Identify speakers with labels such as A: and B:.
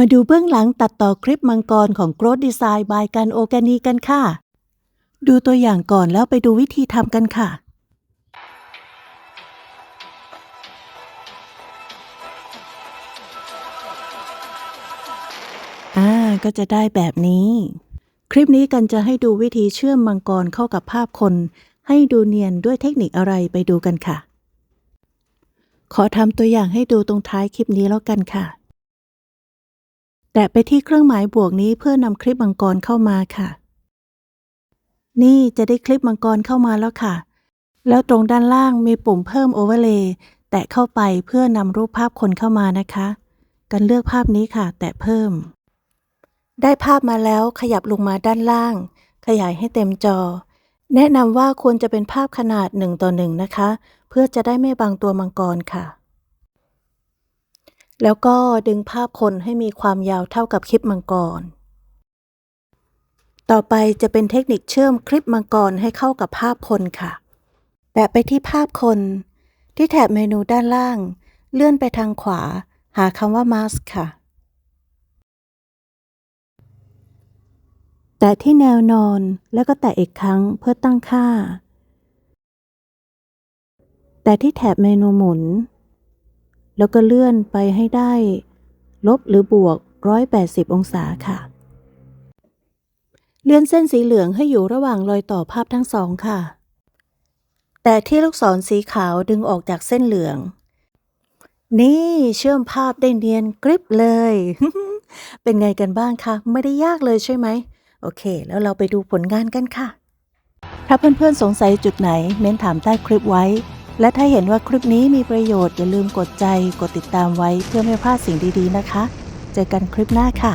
A: มาดูเบื้องหลังตัดต่อคลิปมังกรของ Growth Design by กันโอแกนีกันค่ะ ดูตัวอย่างก่อนแล้วไปดูวิธีทำกันค่ะ อ่า ก็จะได้แบบนี้ คลิปนี้กันจะให้ดูวิธีเชื่อมมังกรเข้ากับภาพคน ให้ดูเนียนด้วยเทคนิคอะไรไปดูกันค่ะ ขอทำตัวอย่างให้ดูตรงท้ายคลิปนี้แล้วกันค่ะ แตะไปที่เครื่องหมายบวกนี้เพื่อนำคลิปมังกรเข้ามาค่ะ นี่จะได้คลิปมังกรเข้ามาแล้วค่ะ แล้วตรงด้านล่างมีปุ่มเพิ่มโอเวอร์เลย์แตะเข้าไปเพื่อนำรูปภาพคนเข้ามานะคะ กันเลือกภาพนี้ค่ะ แตะเพิ่ม ได้ภาพมาแล้วขยับลงมาด้านล่าง ขยายให้เต็มจอ แนะนำว่าควรจะเป็นภาพขนาด1ต่อ1นะคะ เพื่อจะได้ไม่บังตัวมังกรค่ะ แล้วก็ดึงภาพคนให้มีความยาวเท่ากับคลิปมังกร ต่อไปจะเป็นเทคนิคเชื่อมคลิปมังกรให้เข้ากับภาพคนค่ะ แตะไปที่ภาพคน ที่แถบเมนูด้านล่าง เลื่อนไปทางขวา หาคำว่า mask ค่ะ แตะที่แนวนอนแล้วก็แตะอีกครั้งเพื่อตั้งค่า แต่ที่แถบเมนูหมุน แล้วก็เลื่อนไปให้ได้ ลบหรือบวก 180 องศาค่ะ เลื่อนเส้นสีเหลืองให้อยู่ระหว่างรอยต่อภาพทั้งสองค่ะ แต่ที่ลูกศรสีขาวดึงออกจากเส้นเหลือง นี่เชื่อมภาพได้เนียนกริบเลย เป็นไงกันบ้างคะ ไม่ได้ยากเลยใช่ไหม โอเค แล้วเราไปดูผลงานกันค่ะ ถ้าเพื่อนๆสงสัยจุดไหน เม้นถามใต้คลิปไว้ และถ้าเห็นว่าคลิปนี้มีประโยชน์อย่าลืมกดใจ กดติดตามไว้เพื่อไม่พลาดสิ่งดีๆนะคะ เจอกันคลิปหน้าค่ะ